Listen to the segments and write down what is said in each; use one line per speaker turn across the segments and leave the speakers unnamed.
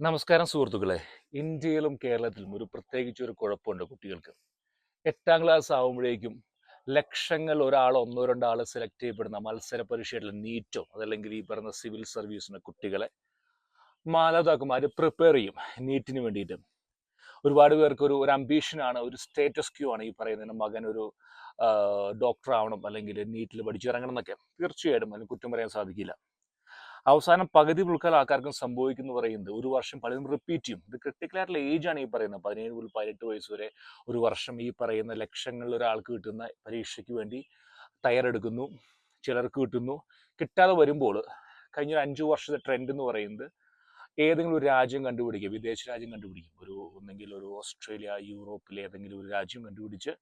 നമസ്കാരം സുഹൃത്തുക്കളെ. ഇന്ത്യയിലും കേരളത്തിലും ഒരു പ്രത്യേകിച്ച് ഒരു കുഴപ്പമുണ്ട് കുട്ടികൾക്ക്. എട്ടാം ക്ലാസ് ആകുമ്പോഴേക്കും ലക്ഷങ്ങൾ ഒരാൾ ഒന്നോ രണ്ടോ ആൾ സെലക്ട് ചെയ്യപ്പെടുന്ന മത്സര പരീക്ഷയായിട്ടുള്ള നീറ്റോ അതല്ലെങ്കിൽ ഈ പറയുന്ന സിവിൽ സർവീസിന് കുട്ടികളെ മാതാപിതാക്കന്മാർ പ്രിപ്പയർ ചെയ്യും നീറ്റിന് വേണ്ടിയിട്ട്. ഒരുപാട് പേർക്ക് ഒരു ഒരു അംബീഷനാണ് ഒരു സ്റ്റേറ്റസ് ക്യൂ ആണ് ഈ പറയുന്നതിന് മകൻ ഒരു ഡോക്ടർ ആവണം അല്ലെങ്കിൽ നീറ്റിൽ പഠിച്ചിറങ്ങണം എന്നൊക്കെ. തീർച്ചയായിട്ടും അതിന് കുറ്റം പറയാൻ സാധിക്കില്ല. അവസാനം പകുതി മുൾക്കാൽ ആൾക്കാർക്കും സംഭവിക്കുന്നു പറയുന്നത്. ഒരു വർഷം പലതും റിപ്പീറ്റ് ചെയ്യും. ഇത് ക്രിട്ടിക്കലായിട്ടുള്ള ഏജ് ആണ് ഈ പറയുന്നത്. പതിനേഴ് മുതൽ പതിനെട്ട് വയസ്സ് വരെ ഒരു വർഷം ഈ പറയുന്ന ലക്ഷങ്ങളിൽ ഒരാൾക്ക് കിട്ടുന്ന പരീക്ഷയ്ക്ക് വേണ്ടി തയ്യാറെടുക്കുന്നു. ചിലർക്ക് കിട്ടുന്നു. കിട്ടാതെ വരുമ്പോൾ കഴിഞ്ഞ ഒരു അഞ്ചു വർഷത്തെ ട്രെൻഡ് എന്ന് പറയുന്നത് ഏതെങ്കിലും ഒരു രാജ്യം കണ്ടുപിടിക്കുക വിദേശ രാജ്യം കണ്ടുപിടിക്കും. ഒരു ഒന്നെങ്കിൽ ഒരു ഓസ്ട്രേലിയ യൂറോപ്പിലെ ഏതെങ്കിലും ഒരു രാജ്യം കണ്ടുപിടിച്ച്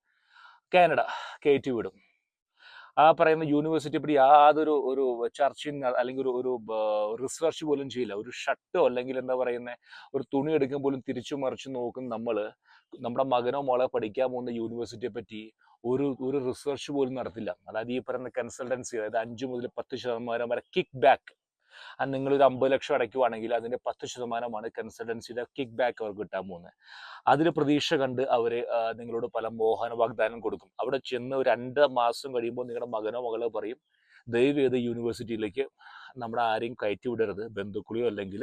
കാനഡ കയറ്റി വിടും. ആ പറയുന്ന യൂണിവേഴ്സിറ്റി പറ്റി യാതൊരു ഒരു ചർച്ചയും അല്ലെങ്കിൽ ഒരു ഒരു റിസർച്ച് പോലും ചെയ്യില്ല. ഒരു ഷട്ടോ അല്ലെങ്കിൽ എന്താ പറയുന്ന ഒരു തുണി എടുക്കാൻ പോലും തിരിച്ചു മറിച്ച് നോക്കും നമ്മൾ നമ്മുടെ മകനോ മോളെ പഠിക്കാൻ പോകുന്ന യൂണിവേഴ്സിറ്റിയെ പറ്റി ഒരു ഒരു റിസർച്ച് പോലും നടത്തില്ല. അതായത് ഈ പറയുന്ന കൺസൾട്ടൻസി അതായത് അഞ്ചു മുതൽ പത്ത് ശതമാനം വരെ കിക്ക് ബാക്ക് അത് നിങ്ങൾ ഒരു അമ്പത് ലക്ഷം അടയ്ക്കുവാണെങ്കിൽ അതിന്റെ പത്ത് ശതമാനമാണ് കൺസൾട്ടൻസിയുടെ കിക്ക് ബാക്ക് അവർക്ക് കിട്ടാൻ പോകുന്നത്. അതിൽ പ്രതീക്ഷ കണ്ട് അവർ നിങ്ങളോട് പല മോഹന വാഗ്ദാനം കൊടുക്കും. അവിടെ ചെന്ന് രണ്ട് മാസം കഴിയുമ്പോൾ നിങ്ങളുടെ മകനോ മകളോ പറയും ദയവ് ചെയ്ത് യൂണിവേഴ്സിറ്റിയിലേക്ക് നമ്മുടെ ആരെയും കയറ്റി വിടരുത്. ബന്ധുക്കളെയോ അല്ലെങ്കിൽ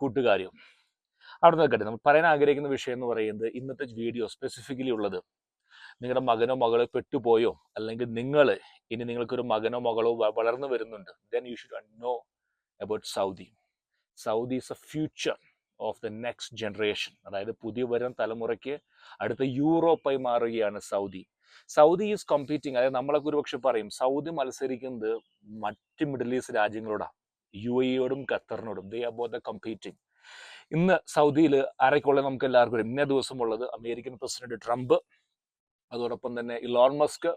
കൂട്ടുകാരെയോ. അവിടെ നിൽക്കട്ടെ നമ്മൾ പറയാൻ ആഗ്രഹിക്കുന്ന വിഷയം എന്ന് പറയുന്നത് ഇന്നത്തെ വീഡിയോ സ്പെസിഫിക്കലി ഉള്ളത് നിങ്ങളുടെ മകനോ മകളോ പെട്ടുപോയോ? അല്ലെങ്കിൽ നിങ്ങൾ ഇനി നിങ്ങൾക്കൊരു മകനോ മകളോ വളർന്നു വരുന്നുണ്ട് then you should know about Saudi Saudi is a future of the next generation അതായത് പുതിയ വരുന്ന തലമുറയ്ക്ക് അടുത്ത യൂറോപ്പായി മാറുകയാണ് സൗദി സൗദി ഈസ് കോമ്പീറ്റിംഗ് അതായത് നമ്മളൊക്കെ ഒരുപക്ഷെ പറയും സൗദി മത്സരിക്കുന്നത് മറ്റ് മിഡിൽ ഈസ്റ്റ് രാജ്യങ്ങളോടാണ് യു എയോടും ഖത്തറിനോടും. ദേ അബോ ദ കമ്പീറ്റിംഗ് ഇന്ന് സൗദിയിൽ ആരൊക്കെയുള്ളത് നമുക്ക് എല്ലാവർക്കും ഇന്നേ ദിവസമുള്ളത് അമേരിക്കൻ പ്രസിഡന്റ് ട്രംപ് അതോടൊപ്പം തന്നെ ഇലോൺ മസ്ക്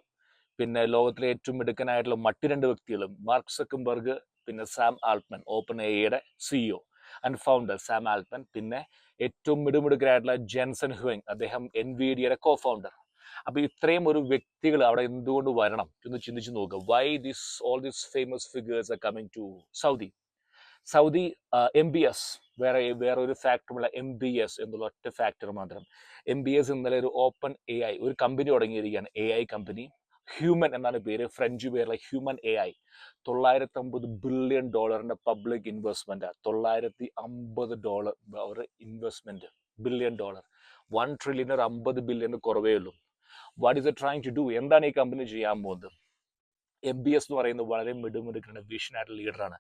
പിന്നെ ലോകത്തിലെ ഏറ്റവും മിടുക്കനായിട്ടുള്ള മറ്റു രണ്ട് വ്യക്തികളും മാർക്ക് സക്കംബർഗ് പിന്നെ സാം ആൽട്ട്മൻ ഓപ്പൺ എയുടെ CEO and founder Sam Altman പിന്നെ ഏറ്റവും മിടുമിടുക്കരായിട്ടുള്ള ജെൻസൺ ഹുവങ് അദ്ദേഹം എൻ വി ഡിയുടെ കോ ഫൗണ്ടർ അപ്പൊ ഇത്രയും ഒരു വ്യക്തികൾ അവിടെ എന്തുകൊണ്ട് വരണം എന്ന് ചിന്തിച്ചു നോക്കുക why this all this famous figures are coming to Saudi Saudi M B S വേറെ വേറെ ഒരു ഫാക്ടറുമില്ല എം ബി എസ് എന്നുള്ള ഒറ്റ ഫാക്ടർ മാത്രം. എം ബി എസ് ഇന്നലെ ഒരു ഓപ്പൺ എ ഐ ഒരു കമ്പനി തുടങ്ങിയിരിക്കുകയാണ് എ ഐ കമ്പനി ഹ്യൂമൻ എന്നാണ് പേര് ഫ്രഞ്ച് പേരിലെ ഹ്യൂമൻ എ ഐ തൊള്ളായിരത്തി അമ്പത് ബില്യൺ ഡോളറിന്റെ പബ്ലിക് ഇൻവെസ്റ്റ്മെന്റ് തൊള്ളായിരത്തി അമ്പത് ഡോളർ ഒരു investment billion dollar one trillion ഒരു അമ്പത് ബില്യൺ കുറവേ ഉള്ളൂ. What is a trying to do എന്താണ് ഈ കമ്പനി ചെയ്യാൻ പോകുന്നത്? എം ബി എസ് എന്ന് പറയുന്നത് വളരെ മിടുമിടുക്കുന്ന വിഷനായിട്ടുള്ള ലീഡറാണ്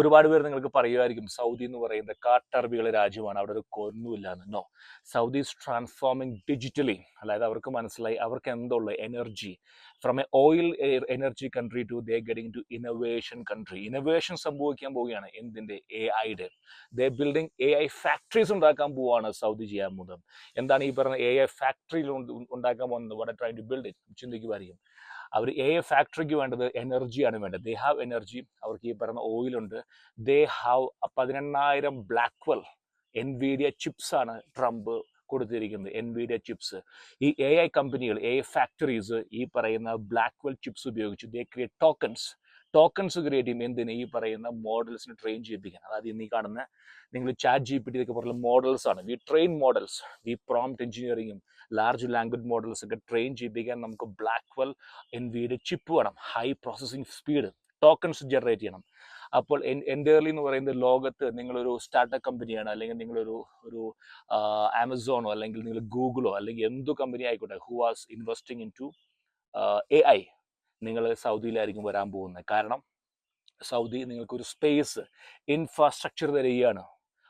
ഒരുപാട് പേർ നിങ്ങൾക്ക് പറയുമായിരിക്കും സൗദി എന്ന് പറയുന്നത് കാട്ടറബികളുടെ രാജ്യമാണ് അവിടെ ഒരു കൊന്നുമില്ല എന്ന് no Saudi is transforming digitally അതായത് അവർക്ക് മനസ്സിലായി അവർക്ക് എന്തുള്ള? Energy from a oil energy country to they getting to innovation country innovation സംഭവിക്കാൻ പോവുകയാണ് എന്തിന്റെ എ ഐയുടെ they building A I factories ഉണ്ടാക്കാൻ പോവുകയാണ് സൗദി ചെയ്യാൻ പോകുന്നത്. എന്താണ് ഈ പറഞ്ഞ എ ഐ ഫാക്ടറിയിൽ ഉണ്ടാക്കാൻ പോകുന്നത്? What try to build it ചിന്തിക്കുമായിരിക്കും. അവർ എ ഫാക്ടറിക്ക് വേണ്ടത് എനർജിയാണ് വേണ്ടത്. ദേ ഹാവ് എനർജി അവർക്ക് ഈ പറയുന്ന ഓയിലുണ്ട് ദേ ഹാവ് പതിനെണ്ണായിരം എൻവിഡിയ ചിപ്സ് ആണ് ട്രംപ് കൊടുത്തിരിക്കുന്നത്. എൻവിഡിയ ചിപ്സ് ഈ എ ഐ കമ്പനികൾ എ ഫാക്ടറീസ് ഈ പറയുന്ന ബ്ലാക്ക്വെൽ ചിപ്സ് ഉപയോഗിച്ച് they create tokens tokens create ചെയ്യും എന്തിന് ഈ പറയുന്ന മോഡൽസിന് ട്രെയിൻ ചെയ്യിപ്പിക്കാൻ അതായത് ഈ കാണുന്ന നിങ്ങൾ ചാറ്റ് ജി പി ടി ഒക്കെ പറയുന്ന മോഡൽസ് ആണ്. We train models we prompt എഞ്ചിനീയറിങ്ങും large language models ഒക്കെ ട്രെയിൻ ചെയ്യിപ്പിക്കാൻ നമുക്ക് ബ്ലാക്ക്വെൽ വീട് ചിപ്പ് വേണം. High processing speed tokens generate ചെയ്യണം. അപ്പോൾ എന്റെർലി എന്ന് പറയുന്നത് ലോകത്ത് നിങ്ങളൊരു സ്റ്റാർട്ടപ്പ് കമ്പനിയാണ് അല്ലെങ്കിൽ നിങ്ങളൊരു ഒരു ആമസോണോ അല്ലെങ്കിൽ നിങ്ങൾ ഗൂഗിളോ അല്ലെങ്കിൽ എന്തു കമ്പനി ആയിക്കോട്ടെ who has investing into A I നിങ്ങൾ സൗദിയിലായിരിക്കും വരാൻ പോകുന്നത്. കാരണം സൗദി നിങ്ങൾക്കൊരു സ്പേസ് ഇൻഫ്രാസ്ട്രക്ചർ തരികയാണ്.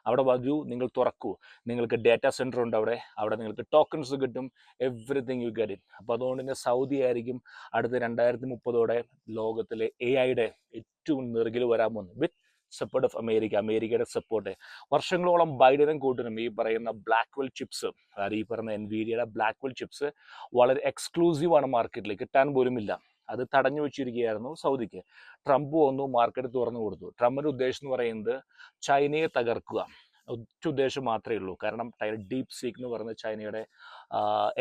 അവിടെ വരൂ നിങ്ങൾ തുറക്കൂ. നിങ്ങൾക്ക് ഡാറ്റാ സെന്റർ ഉണ്ട് അവിടെ. അവിടെ നിങ്ങൾക്ക് ടോക്കൺസ് കിട്ടും. എവറിത്തിങ് യു ഗെറ്റ് ഇറ്റ് അപ്പോൾ അതുകൊണ്ട് തന്നെ സൗദി ആയിരിക്കും അടുത്ത രണ്ടായിരത്തി മുപ്പതോടെ ലോകത്തിലെ എ ഐയുടെ ഏറ്റവും നെറുകിൽ വരാൻ പോകുന്നത്. വിത്ത് സപ്പോർട്ട് ഓഫ് അമേരിക്ക അമേരിക്കയുടെ സപ്പോർട്ട് വർഷങ്ങളോളം ബൈഡനും കൂട്ടനും ഈ പറയുന്ന ബ്ലാക്ക്വെൽ ചിപ്സ് അതായത് ഈ പറയുന്ന എൻവിഡിയുടെ ബ്ലാക്ക്വെൽ ചിപ്സ് വളരെ എക്സ്ക്ലൂസീവ് ആണ് മാർക്കറ്റിൽ കിട്ടാൻ പോലുമില്ല. അത് തടഞ്ഞു വെച്ചിരിക്കുകയായിരുന്നു സൗദിക്ക്. ട്രംപ് വന്നു മാർക്കറ്റ് തുറന്നു കൊടുത്തു. ട്രംപിന്റെ ഉദ്ദേശം എന്ന് പറയുന്നത് ചൈനയെ തകർക്കുക. ഒറ്റ ഉദ്ദേശം മാത്രമേ ഉള്ളൂ. കാരണം ഡീപ് സീക്ക് എന്ന് പറയുന്ന ചൈനയുടെ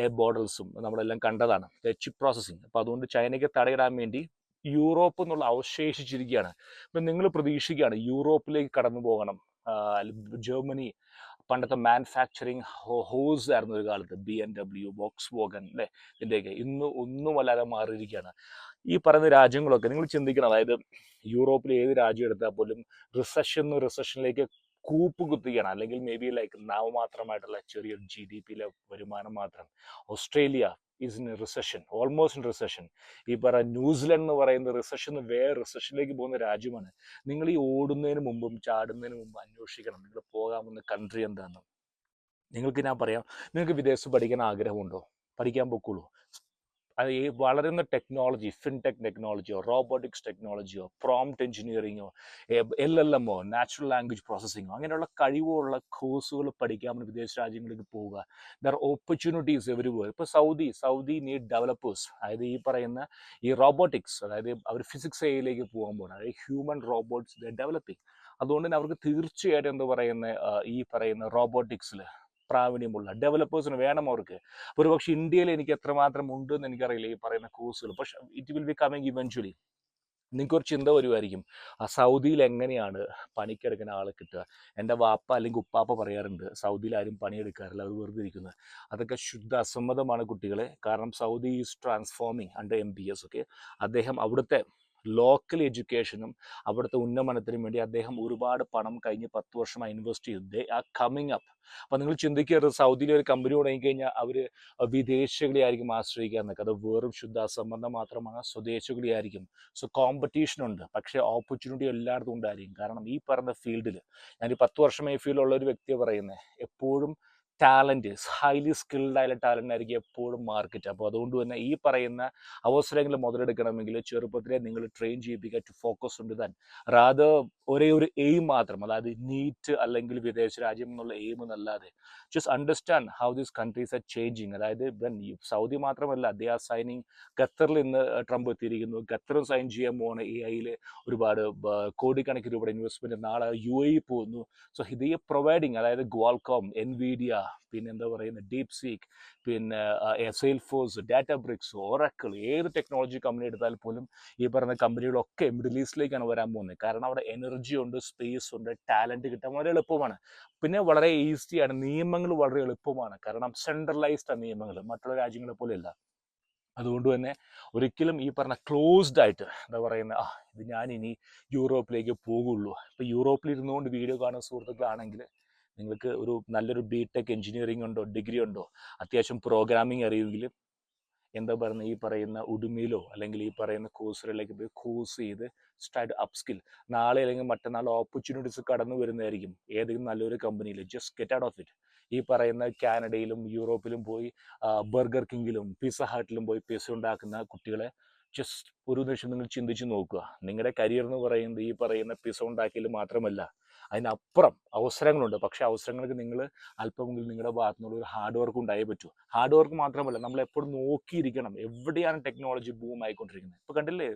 എയർ ബോർഡൽസും നമ്മളെല്ലാം കണ്ടതാണ്. ചിപ്പ് പ്രോസസ്സിങ് അപ്പോൾ അതുകൊണ്ട് ചൈനയ്ക്ക് തടയിടാൻ വേണ്ടി യൂറോപ്പ് എന്നുള്ള അവശേഷിച്ചിരിക്കുകയാണ്. ഇപ്പം നിങ്ങൾ പ്രതീക്ഷിക്കുകയാണ് യൂറോപ്പിലേക്ക് കടന്നു പോകണം. ജർമ്മനി പണ്ടത്തെ മാനുഫാക്ചറിങ് ഹോസ് ആയിരുന്നു ഒരു കാലത്ത്. B M W Volkswagen അല്ലേ ഇതിന്റെയൊക്കെ ഇന്ന് ഒന്നും വല്ലാതെ മാറിയിരിക്കുകയാണ്. ഈ പറയുന്ന രാജ്യങ്ങളൊക്കെ നിങ്ങൾ ചിന്തിക്കണം. അതായത് യൂറോപ്പിലെ ഏത് രാജ്യം എടുത്താൽ പോലും റിസഷൻ റിസഷനിലേക്ക് കൂപ്പ് കുത്തുകയാണ്. അല്ലെങ്കിൽ മേ ബി ലൈക്ക് നാമമാത്രമായിട്ടുള്ള ചെറിയൊരു ജി ഡി പിയിലെ വരുമാനം മാത്രം. Australia is in recession almost in recession ഈ പറ ന്യൂസിലൻഡ് എന്ന് പറയുന്ന റിസഷൻ വേറെ റിസഷനിലേക്ക് പോകുന്ന രാജ്യമാണ്. നിങ്ങൾ ഈ ഓടുന്നതിന് മുമ്പും ചാടുന്നതിന് മുമ്പ് അന്വേഷിക്കണം. നിങ്ങൾ പോകാമെന്ന കൺട്രി എന്താണെന്ന് നിങ്ങൾക്ക് ഞാൻ പറയാം. നിങ്ങൾക്ക് വിദേശത്ത് പഠിക്കാൻ ആഗ്രഹമുണ്ടോ? പഠിക്കാൻ പൊക്കുള്ളൂ അത് ഈ വളരുന്ന ടെക്നോളജി ഫിൻടെക് ടെക്നോളജിയോ റോബോട്ടിക്സ് ടെക്നോളജിയോ പ്രോംപ്റ്റ് എഞ്ചിനീയറിങ്ങോ എൽ എൽ എമ്മോ നാച്ചുറൽ ലാംഗ്വേജ് പ്രോസസ്സിങ്ങോ അങ്ങനെയുള്ള കഴിവുള്ള കോഴ്സുകൾ പഠിക്കാൻ വിദേശ രാജ്യങ്ങളിലേക്ക് പോവുക. ദർ ഓപ്പർച്യൂണിറ്റീസ് എവരിവേർ ഇപ്പോൾ സൗദി സൗദി നീഡ് ഡെവലപ്പേഴ്സ് അതായത് ഈ പറയുന്ന ഈ റോബോട്ടിക്സ് അതായത് അവർ ഫിസിക്സ് ഏയിലേക്ക് പോകാൻ പോകുന്നത് അതായത് ഹ്യൂമൻ റോബോട്ട്സ് ദ ഡെവലപ്പിംഗ് അതുകൊണ്ട് തന്നെ അവർക്ക് തീർച്ചയായിട്ടും എന്താ പറയുന്ന ഈ പറയുന്ന റോബോട്ടിക്സിൽ പ്രാവീണ്യമുള്ള ഡെവലപ്പേഴ്സിന് വേണം അവർക്ക്. ഒരുപക്ഷെ ഇന്ത്യയിൽ എനിക്ക് എത്രമാത്രം ഉണ്ട് എന്ന് എനിക്കറിയില്ല ഈ പറയുന്ന കോഴ്സുകൾ പക്ഷെ it will be coming eventually നിങ്ങൾക്ക് ഒരു ചിന്ത വരുമായിരിക്കും ആ സൗദിയിൽ എങ്ങനെയാണ് പണിക്കെടുക്കുന്ന ആളെ കിട്ടുക? എന്റെ വാപ്പ അല്ലെങ്കിൽ ഉപ്പാപ്പ പറയാറുണ്ട് സൗദിയിൽ ആരും പണിയെടുക്കാറില്ല അവർ വെറുതെ ഇരിക്കുന്നത് അതൊക്കെ ശുദ്ധ അസമ്മതമാണ് കുട്ടികളെ. കാരണം Saudi is transforming under M B S ഒക്കെ അദ്ദേഹം അവിടുത്തെ ലോക്കൽ എഡ്യൂക്കേഷനും അവിടുത്തെ ഉന്നമനത്തിനും വേണ്ടി അദ്ദേഹം ഒരുപാട് പണം കഴിഞ്ഞ് പത്ത് വർഷമായി ഇൻവെസ്റ്റ് ചെയ്തത് ആ കമ്മിങ് അപ്പ് അപ്പം നിങ്ങൾ ചിന്തിക്കരുത് സൗദിയിലെ ഒരു കമ്പനി തുടങ്ങിക്കഴിഞ്ഞാൽ അവർ വിദേശികളെ ആയിരിക്കും ആശ്രയിക്കുക എന്നൊക്കെ അത് വെറും ശുദ്ധ അസംബന്ധം മാത്രമാണ് സ്വദേശികളെ ആയിരിക്കും. സോ കോമ്പറ്റീഷൻ ഉണ്ട്. പക്ഷേ ഓപ്പർച്യൂണിറ്റി എല്ലായിടത്തും ഉണ്ടായിരിക്കും. കാരണം ഈ പറഞ്ഞ ഫീൽഡിൽ ഞാൻ പത്ത് ഈ ഫീൽഡിലുള്ള ഒരു വ്യക്തിയെ പറയുന്നത് എപ്പോഴും ടാലന്റ് ഹൈലി സ്കിൽഡ് ആയ ടാലന്റ് ആയിരിക്കും എപ്പോഴും മാർക്കറ്റ് അപ്പോൾ അതുകൊണ്ട് തന്നെ ഈ പറയുന്ന അവസരങ്ങൾ മുതലെടുക്കണമെങ്കിൽ ചെറുപ്പത്തിലെ നിങ്ങൾ ട്രെയിൻ ചെയ്യിപ്പിക്കുക ടു ഫോക്കസ് ഉണ്ട് താൻ റാദർ ഒരേ ഒരു എയിം മാത്രം അതായത് നീറ്റ് അല്ലെങ്കിൽ വിദേശ രാജ്യം എന്നുള്ള എയിം എന്നല്ലാതെ. Just understand how these countries are changing അതായത് സൗദി മാത്രമല്ല ദേ ആർ സൈനിങ് ഖത്തറിൽ ഇന്ന് ട്രംപ് എത്തിയിരിക്കുന്നു. ഖത്തറും സൈൻ ചെയ്യാൻ പോകുന്ന എ ഐയിൽ ഒരുപാട് കോടിക്കണക്കിന് രൂപയുടെ ഇൻവെസ്റ്റ്മെന്റ് നാളെ യു എ പോകുന്നു. സോ ഇത് പ്രൊവൈഡിങ് അതായത് ഗ്വാൾകോം എൻവിഡിയ പിന്നെ എന്താ പറയുന്നത് ഡീപ് സീക്ക് പിന്നെ Salesforce Databricks Oracle ഏത് ടെക്നോളജി കമ്പനി എടുത്താൽ പോലും ഈ പറഞ്ഞ കമ്പനികളൊക്കെ മിഡിൽ ഈസ്റ്റിലേക്കാണ് വരാൻ പോകുന്നത് കാരണം അവിടെ എനർജി ഉണ്ട് സ്പേസ് ഉണ്ട് ടാലന്റ് കിട്ടാൻ വളരെ എളുപ്പമാണ്. പിന്നെ വളരെ ഈസിയാണ് നിയമങ്ങൾ വളരെ എളുപ്പമാണ്. കാരണം സെൻട്രലൈസ്ഡ് നിയമങ്ങൾ മറ്റുള്ള രാജ്യങ്ങളെ പോലെയല്ല. അതുകൊണ്ട് തന്നെ ഒരിക്കലും ഈ പറഞ്ഞ ക്ലോസ്ഡ് ആയിട്ട് എന്താ പറയുന്നത് ആ ഇത് ഞാൻ ഇനി യൂറോപ്പിലേക്ക് പോകുള്ളൂ. ഇപ്പോൾ യൂറോപ്പിൽ ഇരുന്നുകൊണ്ട് വീഡിയോ കാണുന്ന സുഹൃത്തുക്കളാണെങ്കിൽ നിങ്ങൾക്ക് ഒരു നല്ലൊരു ബി ടെക് എഞ്ചിനീയറിംഗ് ഉണ്ടോ ഡിഗ്രി ഉണ്ടോ അത്യാവശ്യം പ്രോഗ്രാമിംഗ് അറിയുമെങ്കിൽ എന്താ പറയുന്നത് ഈ പറയുന്ന ഉടുമിയിലോ അല്ലെങ്കിൽ ഈ പറയുന്ന കോഴ്സുകളിലേക്ക് പോയി കോഴ്സ് ചെയ്ത് സ്റ്റാർട്ട് അപ്സ്കിൽ നാളെ അല്ലെങ്കിൽ മറ്റന്നാൾ ഓപ്പർച്യൂണിറ്റീസ് കടന്നു വരുന്നതായിരിക്കും. ഏതെങ്കിലും നല്ലൊരു കമ്പനിയിൽ just get out of it ഈ പറയുന്ന കാനഡയിലും യൂറോപ്പിലും പോയി ബർഗർ കിങ്ങിലും പിസ ഹട്ടിലും പോയി പിസ ഉണ്ടാക്കുന്ന കുട്ടികളെ ജസ്റ്റ് ഒരു നിമിഷം നിങ്ങൾ ചിന്തിച്ച് നോക്കുക. നിങ്ങളുടെ കരിയർ എന്ന് പറയുന്നത് ഈ പറയുന്ന പിസ ഉണ്ടാക്കിയിൽ മാത്രമല്ല അതിനപ്പുറം അവസരങ്ങളുണ്ട്. പക്ഷെ അവസരങ്ങൾക്ക് നിങ്ങൾ അല്പമെങ്കിലും നിങ്ങളുടെ ഭാഗത്തു നിന്നുള്ള ഒരു ഹാർഡ് വർക്ക് ഉണ്ടായേ പറ്റൂ. ഹാർഡ് വർക്ക് മാത്രമല്ല നമ്മൾ എപ്പോഴും നോക്കിയിരിക്കണം എവിടെയാണ് ടെക്നോളജി ബൂം ആയിക്കൊണ്ടിരിക്കുന്നത്. ഇപ്പോൾ കണ്ടില്ലേ?